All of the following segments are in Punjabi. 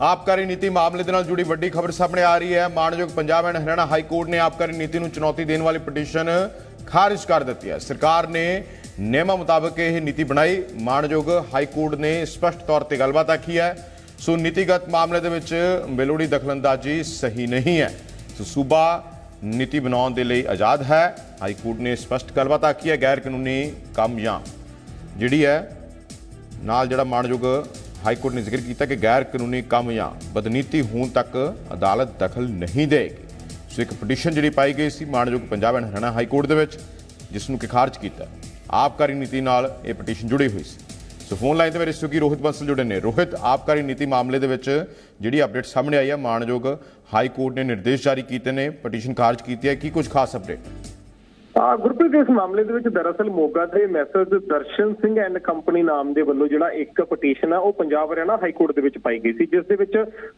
ਆਬਕਾਰੀ ਨੀਤੀ ਮਾਮਲੇ ਦੇ ਨਾਲ ਜੁੜੀ ਵੱਡੀ ਖਬਰ ਸਾਹਮਣੇ ਆ ਰਹੀ ਹੈ। ਮਾਣਯੋਗ Punjab and Haryana high court ਨੇ ਆਬਕਾਰੀ ਨੀਤੀ ਨੂੰ ਚੁਣੌਤੀ ਦੇਣ ਵਾਲੀ ਪਟੀਸ਼ਨ ਖਾਰਜ ਕਰ ਦਿੱਤੀ ਹੈ। ਸਰਕਾਰ ਨੇ ਨਿਯਮਾਂ ਮੁਤਾਬਕ ਇਹ ਨੀਤੀ ਬਣਾਈ। ਮਾਣਯੋਗ ਹਾਈ ਕੋਰਟ ਨੇ ਸਪਸ਼ਟ ਤੌਰ ਤੇ ਗੱਲਬਾਤ ਆਖੀ ਹੈ। ਸੋ ਨੀਤੀਗਤ ਮਾਮਲੇ ਦੇ ਵਿੱਚ ਬੇਲੋੜੀ ਦਖਲਅੰਦਾਜ਼ੀ ਸਹੀ ਨਹੀਂ ਹੈ। ਸੋ ਸੂਬਾ ਨੀਤੀ ਬਣਾਉਣ ਦੇ ਲਈ ਆਜ਼ਾਦ ਹੈ। ਹਾਈ ਕੋਰਟ ਨੇ ਸਪਸ਼ਟ ਗੱਲਬਾਤ ਆਖੀ ਹੈ। ਗੈਰ ਕਾਨੂੰਨੀ ਕੰਮ ਜਾਂ ਜਿਹੜੀ ਹੈ, ਨਾਲ ਜਿਹੜਾ ਮਾਣਯੋਗ ਹਾਈ ਕੋਰਟ ਨੇ ਜ਼ਿਕਰ ਕੀਤਾ ਕਿ ਗੈਰ ਕਾਨੂੰਨੀ ਕੰਮ ਜਾਂ ਬਦਨੀਤੀ ਹੋਣ ਤੱਕ ਅਦਾਲਤ ਦਖਲ ਨਹੀਂ ਦੇਗੀ। ਸੋ ਇੱਕ ਪਟੀਸ਼ਨ ਜਿਹੜੀ ਪਾਈ ਗਈ ਸੀ ਮਾਣਯੋਗ Punjab and Haryana high court ਦੇ ਵਿੱਚ, ਜਿਸ ਨੂੰ ਕਿ ਖਾਰਜ ਕੀਤਾ। ਆਬਕਾਰੀ ਨੀਤੀ ਨਾਲ ਇਹ ਪਟੀਸ਼ਨ ਜੁੜੀ ਹੋਈ ਸੀ। ਸੋ ਫੋਨ ਲਾਈਨ ਤੇ ਮੇਰੇ ਸਹਿਯੋਗੀ ਰੋਹਿਤ ਬੰਸਲ ਜੁੜੇ ਨੇ। ਰੋਹਿਤ, ਆਬਕਾਰੀ ਨੀਤੀ ਮਾਮਲੇ ਦੇ ਵਿੱਚ ਜਿਹੜੀ ਅਪਡੇਟ ਸਾਹਮਣੇ ਆਈ ਹੈ ਮਾਣਯੋਗ ਹਾਈ ਕੋਰਟ ਨੇ ਨਿਰਦੇਸ਼ ਜਾਰੀ ਕੀਤੇ ਨੇ, ਪਟੀਸ਼ਨ ਖਾਰਜ ਕੀਤੀ ਹੈ। ਕੀ ਕੁਝ ਖਾਸ ਅਪਡੇਟ? ਗੁਰਪ੍ਰੀਤ, ਇਸ ਮਾਮਲੇ ਦੇ ਵਿੱਚ ਦਰਅਸਲ ਮੋਗਾ ਦੇ messrs Darshan Singh and company ਨਾਮ ਦੇ ਵੱਲੋਂ ਜਿਹੜਾ ਇੱਕ ਪਟੀਸ਼ਨ ਆ, ਉਹ ਪੰਜਾਬ ਹਰਿਆਣਾ ਹਾਈ ਕੋਰਟ ਦੇ ਵਿੱਚ ਪਾਈ ਗਈ ਸੀ, ਜਿਸ ਦੇ ਵਿੱਚ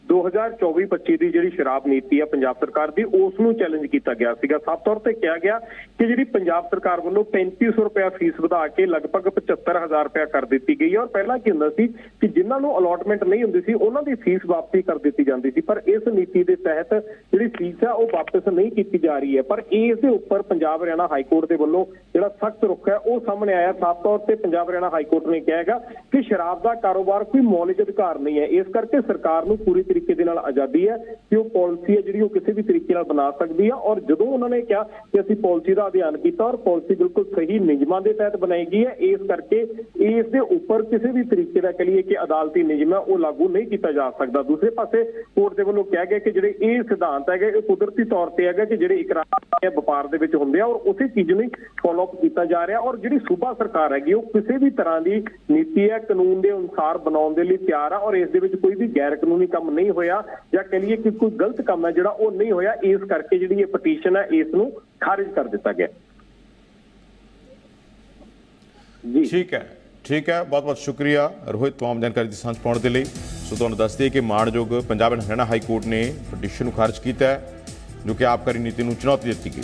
2024-25 ਦੀ ਜਿਹੜੀ ਸ਼ਰਾਬ ਨੀਤੀ ਆ ਪੰਜਾਬ ਸਰਕਾਰ ਦੀ, ਉਸ ਨੂੰ ਚੈਲੰਜ ਕੀਤਾ ਗਿਆ ਸੀਗਾ। ਸਾਫ਼ ਤੌਰ ਤੇ ਕਿਹਾ ਗਿਆ ਕਿ ਜਿਹੜੀ ਪੰਜਾਬ ਸਰਕਾਰ ਵੱਲੋਂ 3500 ਰੁਪਏ ਫੀਸ ਵਧਾ ਕੇ ਲਗਭਗ 75000 ਰੁਪਏ ਕਰ ਦਿੱਤੀ ਗਈ ਹੈ ਔਰ ਪਹਿਲਾਂ ਕੀ ਹੁੰਦਾ ਸੀ ਕਿ ਜਿਨ੍ਹਾਂ ਨੂੰ ਅਲਾਟਮੈਂਟ ਨਹੀਂ ਹੁੰਦੀ ਸੀ, ਉਹਨਾਂ ਦੀ ਫੀਸ ਵਾਪਸੀ ਕਰ ਦਿੱਤੀ ਜਾਂਦੀ ਸੀ, ਪਰ ਇਸ ਨੀਤੀ ਦੇ ਤਹਿਤ ਜਿਹੜੀ ਫੀਸ ਆ, ਉਹ ਵਾਪਸ ਨਹੀਂ ਕੀਤੀ ਜਾ ਰਹੀ ਹੈ। ਪਰ ਇਸ ਦੇ ਉੱਪਰ ਪੰਜਾਬ ਹਰਿਆਣਾ ਹਾਈ ਕੋਰਟ ਦੇ ਵੱਲੋਂ ਜਿਹੜਾ ਸਖਤ ਰੁਖ ਹੈ, ਉਹ ਸਾਹਮਣੇ ਆਇਆ। ਸਾਫ਼ ਤੌਰ ਤੇ ਪੰਜਾਬ ਹਰਿਆਣਾ ਹਾਈ ਕੋਰਟ ਨੇ ਕਿਹਾ ਹੈਗਾ ਕਿ ਸ਼ਰਾਬ ਦਾ ਕਾਰੋਬਾਰ ਕੋਈ ਮੌਲਿਕ ਅਧਿਕਾਰ ਨਹੀਂ ਹੈ। ਇਸ ਕਰਕੇ ਸਰਕਾਰ ਨੂੰ ਪੂਰੀ ਤਰੀਕੇ ਦੇ ਨਾਲ ਆਜ਼ਾਦੀ ਹੈ ਕਿ ਉਹ ਪਾਲਿਸੀ ਹੈ ਜਿਹੜੀ ਉਹ ਕਿਸੇ ਵੀ ਤਰੀਕੇ ਨਾਲ ਬਣਾ ਸਕਦੀ ਹੈ। ਔਰ ਜਦੋਂ ਉਹਨਾਂ ਨੇ ਕਿਹਾ ਕਿ ਅਸੀਂ ਪਾਲਿਸੀ ਦਾ ਅਧਿਐਨ ਕੀਤਾ ਔਰ ਪਾਲਿਸੀ ਬਿਲਕੁਲ ਸਹੀ ਨਿਯਮਾਂ ਦੇ ਤਹਿਤ ਬਣਾਈ ਗਈ ਹੈ, ਇਸ ਕਰਕੇ ਇਸ ਦੇ ਉੱਪਰ ਕਿਸੇ ਵੀ ਤਰੀਕੇ ਦਾ ਕਹੀਏ ਕਿ ਅਦਾਲਤੀ ਨਿਯਮ ਹੈ, ਉਹ ਲਾਗੂ ਨਹੀਂ ਕੀਤਾ ਜਾ ਸਕਦਾ। ਦੂਸਰੇ ਪਾਸੇ ਕੋਰਟ ਦੇ ਵੱਲੋਂ ਕਿਹਾ ਗਿਆ ਕਿ ਜਿਹੜੇ ਇਹ ਸਿਧਾਂਤ ਹੈਗੇ, ਇਹ ਕੁਦਰਤੀ ਤੌਰ ਤੇ ਹੈਗਾ ਕਿ ਜਿਹੜੇ ਇਕਰਾਰ ਵਪਾਰ ਦੇ ਵਿੱਚ ਹੁੰਦੇ ਆ ਔਰ ਉਸੇ ਚੀਜ਼ ਨੂੰ ਫਾਲੋ ਅਪ ਕੀਤਾ ਜਾ ਰਿਹਾ ਔਰ ਜਿਹੜੀ ਸੂਬਾ ਸਰਕਾਰ ਹੈਗੀ, ਉਹ ਕਿਸੇ ਵੀ ਤਰ੍ਹਾਂ ਦੀ ਨੀਤੀ ਹੈ, ਕਾਨੂੰਨ ਦੇ ਅਨੁਸਾਰ ਬਣਾਉਣ ਦੇ ਲਈ ਤਿਆਰ ਆ ਔਰ ਇਸ ਦੇ ਵਿੱਚ ਕੋਈ ਵੀ ਗੈਰ ਕਾਨੂੰਨੀ ਕੰਮ ਨਹੀਂ ਹੋਇਆ ਜਾਂ ਕਹ ਲਈਏ ਕਿ ਕੋਈ ਗਲਤ ਕੰਮ ਹੈ ਜਿਹੜਾ ਉਹ ਨਹੀਂ ਹੋਇਆ, ਇਸ ਕਰਕੇ ਜਿਹੜੀ ਇਹ ਪਟੀਸ਼ਨ ਹੈ, ਇਸ ਨੂੰ ਖਾਰਜ ਕਰ ਦਿੱਤਾ ਗਿਆ। ਜੀ। ਠੀਕ ਹੈ ਠੀਕ ਹੈ ਬਹੁਤ ਬਹੁਤ ਸ਼ੁਕਰੀਆ ਰੋਹਿਤ ਤਮਾਮ ਜਾਣਕਾਰੀ ਦੀ ਸਾਂਝ ਪਾਉਣ ਦੇ ਲਈ। ਸੋ ਤੁਹਾਨੂੰ ਦੱਸ ਦਈਏ ਕਿ ਮਾਣਯੋਗ Punjab and Haryana high court ਨੇ ਪਟੀਸ਼ਨ ਨੂੰ ਖਾਰਜ ਕੀਤਾ ਹੈ, ਜੋ ਕਿ ਆਬਕਾਰੀ ਨੀਤੀ ਨੂੰ ਚੁਣੌਤੀ ਦਿੱਤੀ ਗਈ